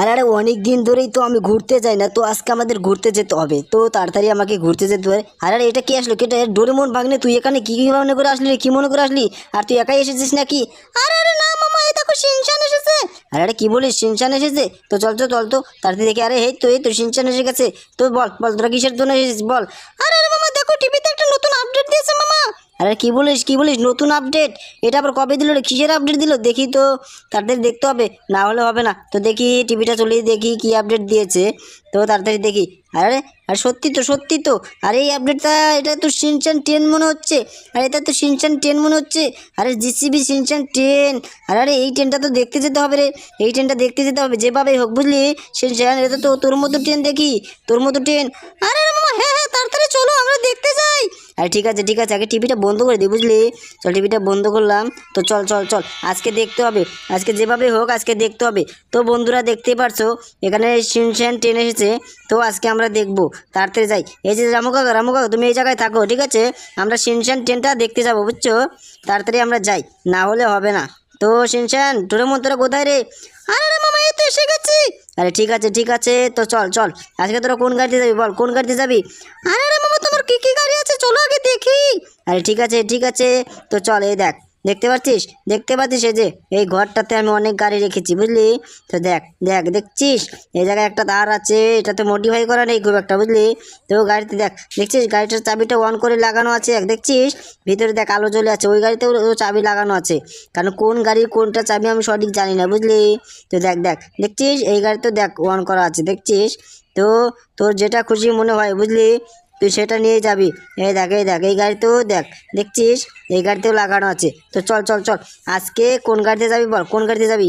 আরে আরে অনেক দিন ধরেই তো আমি ঘুরতে যাই না, তো আজকে আমাদের ঘুরতে যেতে হবে। তো তাড়াতাড়ি আমাকে ঘুরতে যেতে হবে। আরে আরে এটা কি আসলো? কেটা ডোরেমন ভাগ্নে, তুই এখানে কি কি মনে করে আসলি? কি মনে করে আসলি? আর তুই একাই এসেছিস নাকি? আরে আরে না মামা, এই দেখো সিনচান এসেছে। আরে আরে কি বলিস, সিনচান এসেছে? তো চল তো চল তো। তাড়াতাড়ি দেখি, আরে এই তো এই তো, সিনচান এসে গেছে। তো বল বল, তোরা কিসের জন্য এসেছিস? বল। আরে আরে মামা, দেখো টিভিতে একটা নতুন আপডেট দিয়েছে মামা। আরে কী বলিস কী বলিস? নতুন আপডেট এটা আবার কবে দিল রে? কিসের আপডেট দিল? দেখি তো। তাড়াতাড়ি দেখতে হবে। না হলে হবে না। তো দেখি টিভিটা চলেই দেখি কি আপডেট দিয়েছে। তো তাড়াতাড়ি দেখি। আরে, আর সত্যি তো সত্যি তো। আরে এই আপডেটটা এটা তো সিনচান টেন মনে হচ্ছে। আর এটা তো সিনচান টেন মনে হচ্ছে। আরে জিসিবি সিনচান টেন আরে আরে, এই ট্রেনটা তো দেখতে যেতে হবে রে। এই ট্রেনটা দেখতে যেতে হবে, যেভাবেই হোক, বুঝলি? সিনচান, এটা তো তোর মতো ট্রেন দেখি, তোর মতো ট্রেন আরে মামা হ্যাঁ হ্যাঁ তাড়াতাড়ি চলো, আমরা দেখতে যাই। আরে, ঠিক আছে ঠিক আছে, আগে টিভিটা বন্ধ করে দিই বুঝলি? চল টিভিটা বন্ধ করলাম। তো চল চল চল, আজকে দেখতে হবে। আজকে যেভাবে হোক, আজকে দেখতে হবে। তো বন্ধুরা, দেখতেই পারছ, এখানে সিনশান ট্রেন এসেছে। তো আজকে আমরা দেখব। তাড়াতাড়ি যাই। এই যে রামু কাকা রামু কাকা, তুমি এই জায়গায় থাকো, ঠিক আছে? আমরা সিনশান ট্রেনটা দেখতে যাব, বুঝছ? তাড়াতাড়ি আমরা যাই, না হলে হবে না। তো সিনশান, তোর মন তোরা কোথায় রে? আরে মামা, এই তো এসে গেছি। আরে, ঠিক আছে ঠিক আছে, তো চল চল। আজকে তোরা কোন গাড়িতে যাবি বল, কোন গাড়িতে যাবি? আরে মামা, তোমার কি কি গাড়ি আছে? চলো আগে দেখি। আরে, ঠিক আছে ঠিক আছে, তো চল, এই দেখ। দেখতে পাচ্ছিস? দেখতে পাচ্ছিস এই যে, এই ঘরটাতে আমি অনেক গাড়ি রেখেছি, বুঝলি? তো দেখ দেখ, দেখছিস? এই জায়গায় একটা তার আছে, এটাতে মডিফাই করা নেই খুব একটা, বুঝলি? তো গাড়িতে দেখ, দেখছিস? গাড়িটার চাবিটা অন করে লাগানো আছে, দেখ, দেখছিস? ভিতরে দেখ, আলো জ্বলে আছে, ওই গাড়িতেও চাবি লাগানো আছে। কারণ কোন গাড়ির কোনটা চাবি আমি সঠিক জানি না, বুঝলি? তো দেখ দেখ, দেখছিস? এই গাড়িতেও দেখ অন করা আছে, দেখছিস? তো তোর যেটা খুশি মনে হয়, বুঝলি? তুই সেটা নিয়ে যাবি। এই দেখ এই দেখ, এই গাড়িতেও দেখ, দেখছিস? এই গাড়িতেও লাগানো আছে। তো চল চল চল। আজকে কোন গাড়িতে যাবি বল? কোন গাড়িতে যাবি?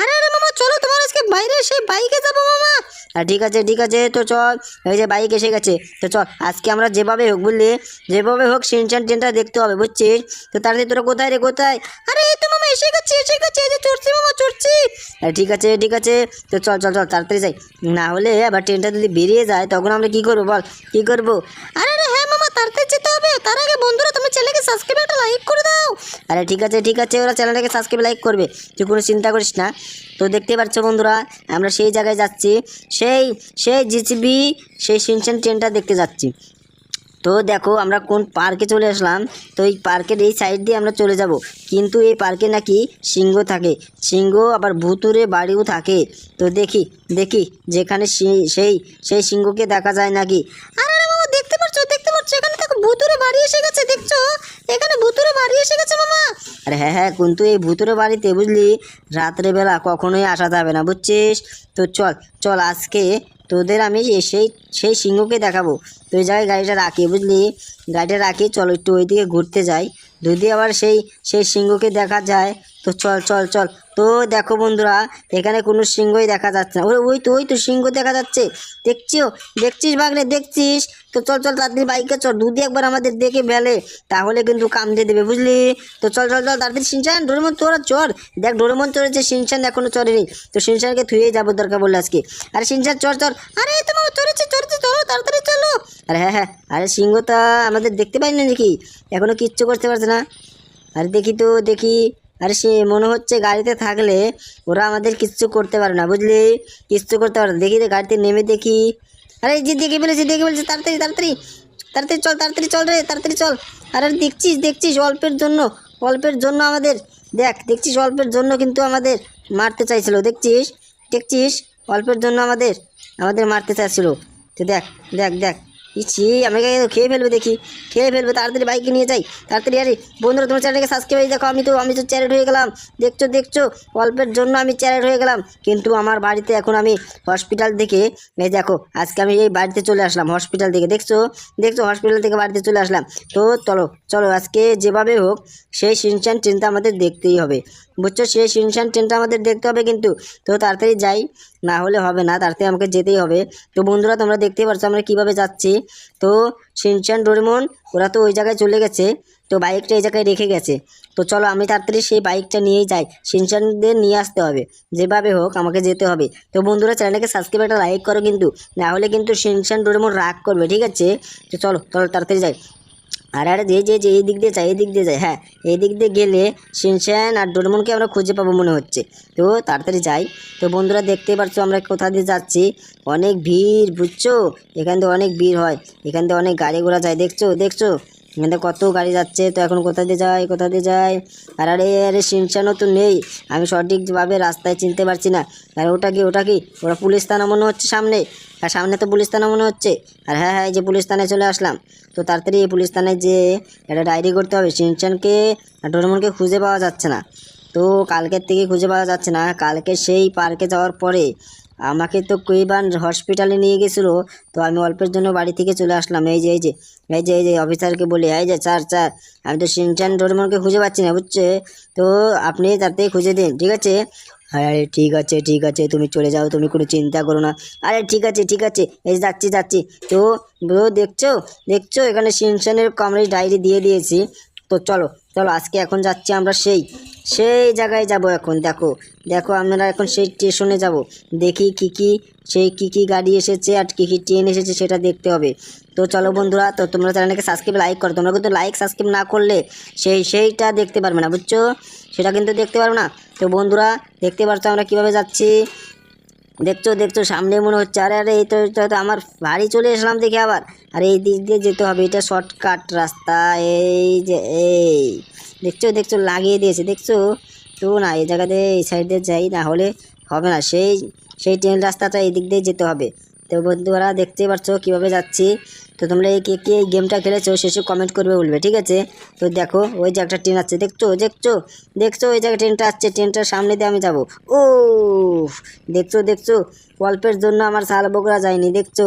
আরে আরে মামা, চলো তোমার আজকে বাইরে সেই বাইকে যাব মামা। আর ঠিক আছে ঠিক আছে, তো চল। এই যে বাইক এসে গেছে, তো চল। আজকে আমরা যেভাবে হোক বুঝলি, যেভাবে হোক সিনচান ট্রেনটা দেখতে হবে, বুঝছিস? তো তাড়াতাড়ি তোরা কোথায় রে, কোথায়? আরে, এই তো মামা এসে গেছে এসে গেছে, এই চড়ছি মামা, চড়ছি। ঠিক আছে ঠিক আছে, তো চল চল চল, তাড়াতাড়ি যাই। না হলে আবার ট্রেনটা যদি বেরিয়ে যায়, তখন আমরা কি করব বল? কি করব? আরে আরে হ্যাঁ মামা, তাড়াতাড়ি যেতে হবে। তার আগে বন্ধুরা, তুমি চ্যানেলকে সাবস্ক্রাইব একটা লাইক করে দাও। আরে ঠিক আছে ঠিক আছে, ওরা চ্যানেলটাকে সাবস্ক্রাইব লাইক করবে। তুই কোনো চিন্তা করিস না। তো দেখতে পাচ্ছ বন্ধুরা, আমরা সেই জায়গায় যাচ্ছি। সেই সেই জিসিবি, সেই সিনচেন ট্রেনটা দেখতে যাচ্ছি। তো দেখো আমরা কোন পার্কে চলে আসলাম। তো এই পার্কের এই সাইড দিয়ে আমরা চলে যাব। কিন্তু এই পার্কে নাকি সিংহ থাকে। সিংহ আবার ভুতুরে বাড়িও থাকে। তো দেখি দেখি যেখানে সেই সেই সিংহকে দেখা যায় নাকি। আরে পাচ্ছ এখানে দেখো ভুতুরে বাড়ি এসে গেছে, দেখছ? এখানে ভুতুরে বাড়ি এসে গেছে, মামা। আরে হ্যাঁ হ্যাঁ কিন্তু, এই ভুতুরে বাড়িতে বুঝলি রাত্রেবেলা কখনোই আসা যাবে না, বুঝছিস? তো চল চল আজকে তোদের আমি সেই সেই সিংহকে দেখাবো। তো ওই জায়গায় গাড়িটা রাখি, বুঝলি? গাড়িটা রাখি, চল একটু ওইদিকে ঘুরতে যাই। যদি আবার সেই সেই সিংহকে দেখা যায়, তো চল চল চল। তো দেখো বন্ধুরা, এখানে কোনো সিংহই দেখা যাচ্ছে না। ওই ওই তো ওই তো সিংহ দেখা যাচ্ছে। দেখছিও? দেখছিস বাগলে দেখছিস? তো চল চল, তাড়াতাড়ি বাইকে চল। যদি একবার আমাদের দেখে ফেলে। তাহলে কিন্তু কাম দিয়ে দেবে, বুঝলি? তো চল চল চল, তাড়াতাড়ি সিনচান, ডোরেমন তোরা চর দেখ, ডোরেমন চড়েছে, সিনচান এখনও চড়েনি। তো সিনচানকে থুয়েই যাব দরকার বললে আজকে। আরে সিনচান চর চর আরে এই তো মামা চড়েছে চড়েছে চলো তাড়াতাড়ি চলো। আরে হ্যাঁ হ্যাঁ। আরে সিংহ সিংহটা আমাদের দেখতে পাই না নাকি? এখনও কিচ্ছু করতে পারছে না। আরে দেখি তো, দেখি। আরে সে মনে হচ্ছে গাড়িতে থাকলে ওরা আমাদের কিচ্ছু করতে পারে না, বুঝলি? কিচ্ছু করতে পারে না। দেখি তো গাড়িতে নেমে দেখি। আরে যে দেখে ফেলেছি দেখে ফেলেছি। তাড়াতাড়ি তাড়াতাড়ি। তাড়াতাড়ি চল তাড়াতাড়ি চল রে, তাড়াতাড়ি চল। আরে দেখছিস দেখছিস অল্পের জন্য অল্পের জন্য আমাদের। দেখ, দেখছিস অল্পের জন্য কিন্তু আমাদের মারতে চাইছিল, দেখছিস? দেখছিস? অল্পের জন্য আমাদের আমাদের মারতে চাইছিল। তো দেখ দেখ দেখ। ইচ্ছি আমাকে খেয়ে ফেলবে দেখি? খেয়ে ফেলবে? তাড়াতাড়ি বাইকে নিয়ে যাই। তাড়াতাড়ি আরে, বন্ধুরা, তোমার চ্যানেলকে সাবস্ক্রাইব দেখো। আমি তো আমি তো চ্যারেট হয়ে গেলাম। দেখছ দেখছ? অল্পের জন্য আমি চ্যারেট হয়ে গেলাম। কিন্তু আমার বাড়িতে এখন আমি হসপিটাল থেকে, এই দেখো, আজকে আমি এই বাড়িতে চলে আসলাম হসপিটাল থেকে। দেখছ? দেখছ? হসপিটাল থেকে বাড়িতে চলে আসলাম। তো চলো চলো, আজকে যেভাবে হোক, সেই সিনচান চিন্তা আমাদের দেখতেই হবে। বুঝছ? সেই সিনচান ট্রেনটা আমাদের দেখতে হবে কিন্তু। তো তাড়াতাড়ি যাই, না হলে হবে না, তাড়াতাড়ি আমাকে যেতেই হবে। তো বন্ধুরা, তোমরা দেখতে পারছ আমরা কীভাবে যাচ্ছি। তো সিনচান ডোরেমন, ওরা তো ওই জায়গায় চলে গেছে। তো বাইকটা এই জায়গায় রেখে গেছে। তো চলো, আমি তাড়াতাড়ি সেই বাইকটা নিয়েই যাই। সিনচানদের নিয়ে আসতে হবে। যেভাবে হোক আমাকে যেতে হবে। তো বন্ধুরা চ্যানেলকে সাবস্ক্রাইব একটা লাইক করো কিন্তু। না হলে কিন্তু সিনচান ডোরেমন রাগ করবে, ঠিক আছে? তো চলো চলো, তাড়াতাড়ি যাই। আর, আরে, যে যে যে, এই দিক দিয়ে যায়, এই দিক দিয়ে যায় হ্যাঁ এই দিক দিয়ে গেলে শিনশ্যান আর ডোরমনকে আমরা খুঁজে পাবো মনে হচ্ছে। তো তাড়াতাড়ি যাই। তো বন্ধুরা দেখতে পারছ আমরা কোথা দিয়ে যাচ্ছি। অনেক ভিড়, বুঝছ? এখান থেকে অনেক ভিড় হয়। এখান থেকে অনেক গাড়ি ঘোড়া যায়, দেখছ? দেখছ? এখান কত গাড়ি যাচ্ছে, তো এখন কোথা দিয়ে যায়, কোথা দিয়ে যায়? আর আরে আরে শিনশ্যানও তো নেই। আমি সঠিকভাবে রাস্তায় চিনতে পারছি না। আর, ওটা কি ওটা কি? ওরা পুলিশ থানা মনে হচ্ছে সামনে? আর সামনে তো পুলিশ থানা মনে হচ্ছে। আর হ্যাঁ হ্যাঁ যে পুলিশ থানায় চলে আসলাম। তো তাড়াতাড়ি এই পুলিশ থানায় যে একটা ডায়েরি করতে হবে। সিনচানকে আর ডোরেমনকে খুঁজে পাওয়া যাচ্ছে না। তো কালকের থেকে খুঁজে পাওয়া যাচ্ছে না। কালকে সেই পার্কে যাওয়ার পরে আমাকে তো কুইবান হসপিটালে নিয়ে গেছিল, তো আমি অল্পের জন্য বাড়ি থেকে চলে আসলাম। এই যে এই যে এই যে এই যে অফিসারকে বলি, এই যে, স্যার স্যার, আমি তো সিনচান ডোরেমনকে খুঁজে পাচ্ছি না, বুঝছে? তো আপনি তাড়াতাড়ি খুঁজে দিন, ঠিক আছে? আরে ঠিক আছে ঠিক আছে, তুমি চলে যাও, তুমি কোনো চিন্তা করো না। আরে ঠিক আছে ঠিক আছে, এই যাচ্ছি যাচ্ছি। তো দেখছ? দেখছ? এখানে সিনশনের কমরেজ ডায়েরি দিয়ে দিয়েছি। তো চলো চলো, আজকে এখন যাচ্ছি আমরা সেই সেই জায়গায় যাব এখন, দেখো দেখো আমরা এখন সেই স্টেশনে যাব, দেখি কি কি, সেই কি কি গাড়ি এসেছে আর কি কি ট্রেন এসেছে সেটা দেখতে হবে। তো চলো বন্ধুরা, তো তোমরা চ্যানেলকে সাবস্ক্রাইব লাইক করো, তোমরা কিন্তু লাইক সাবস্ক্রাইব না করলে সেই, সেইটা দেখতে পারবে না, বুঝছ? সেটা কিন্তু দেখতে পারবে না। তো বন্ধুরা, দেখতে পাচ্ছ আমরা কীভাবে যাচ্ছি? দেখছ দেখছ, সামনে মনে হচ্ছে, আরে আরে, এই তো আমার বাড়ি চলে এসলাম দেখে আবার। আর, এই দিক দিয়ে যেতে হবে, এটা শর্টকাট রাস্তা, এই যে, এই। দেখছ দেখছ, লাগিয়ে দিয়েছে, দেখছ? তো না, এই জায়গাতে এই সাইড দিয়ে যাই, না হলে হবে না, সেই সেই ট্রেন রাস্তাটা এই দিক দিয়ে যেতে হবে। তো বন্ধুরা দেখতে পাচ্ছ কীভাবে যাচ্ছি। তো তোমরা এই কে কে এই গেমটা খেলেছো শেষে কমেন্ট করবে বলবে, ঠিক আছে? তো দেখো, ওই যে একটা ট্রেন আছে দেখছ দেখছ? দেখছ, ওই জায়গায় ট্রেনটা আসছে ট্রেনটার সামনে দিয়ে আমি যাব। ও দেখছ দেখছ? অল্পের জন্য আমার শাল বকরা যায়নি, দেখছ?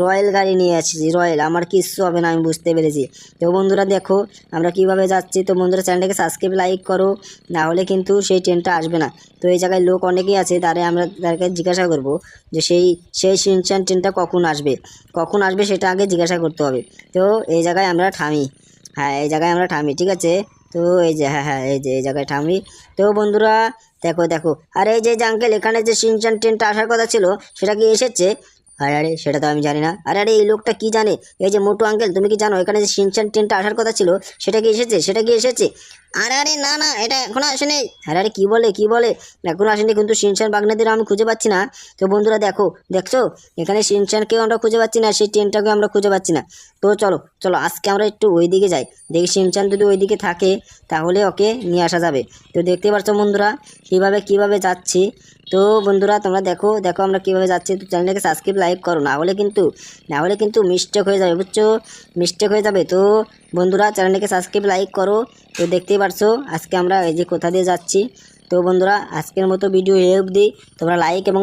রয়্যাল গাড়ি নিয়ে আসছি, রয়্যাল, আমার কিচ্ছু হবে না, আমি বুঝতে পেরেছি। তো বন্ধুরা দেখো, আমরা কীভাবে যাচ্ছি? তো বন্ধুরা চ্যানেলটাকে সাবস্ক্রাইব লাইক করো, না হলে কিন্তু সেই ট্রেনটা আসবে না। তো এই জায়গায় লোক অনেকেই আছে, তারে আমরা তাদেরকে জিজ্ঞাসা করব যে সেই সেই সিনচান ট্রেনটা কখন আসবে? কখন আসবে সেটা আগে জিজ্ঞাসা করতে হবে। তো এই জায়গায় আমরা থামি। হ্যাঁ এই জায়গায় আমরা থামি, ঠিক আছে? তো এই যে হ্যাঁ হ্যাঁ এই যে, এই জায়গায় থামি। তো বন্ধুরা, দেখো দেখো। আর এই যে যে আঙ্কেল এখানে যে সিনচান ট্রেনটা আসার কথা ছিল, সেটা কি এসেছে? আরে আরে, সেটা তো আমি জানি না। আরে আরে, এই লোকটা কি জানে? এই যে মোটু আঙ্কেল তুমি কি জানো এখানে যে সিনচান ট্রেনটা আসার কথা ছিল, সেটা কি এসেছে? সেটা কি এসেছে? আরে আরে, না না, এটা এখনও আসেনি। আরে আরে, কী বলে কী বলে? এখনও আসেনি কিন্তু সিনচান বাগনাদের আমি খুঁজে পাচ্ছি না। তো বন্ধুরা দেখো, দেখছ? এখানে সিনচানকেও আমরা খুঁজে পাচ্ছি না, সেই ট্রেনটাকেও আমরা খুঁজে পাচ্ছি না। তো চলো চলো, আজকে আমরা একটু ওই দিকে যাই। দেখি সিনচান যদি ওই দিকে থাকে, তাহলে ওকে নিয়ে আসা যাবে। তো দেখতে পাচ্ছ বন্ধুরা, কীভাবে কীভাবে যাচ্ছি। তো বন্ধুরা, তোমরা দেখো দেখো আমরা কীভাবে যাচ্ছি। তো চ্যানেলটাকে সাবস্ক্রাইব লাইক করো। না হলে কিন্তু, না হলে কিন্তু মিস্টেক হয়ে যাবে, বুঝছ? মিস্টেক হয়ে যাবে। তো বন্ধুরা, চ্যানেলটিকে সাবস্ক্রাইব লাইক করো। তো দেখতেই পারছ, আজকে আমরা এই যে কোথা দিয়ে যাচ্ছি। তো বন্ধুরা, আজকের মতো ভিডিও এই অবধি। তোমরা লাইক এবং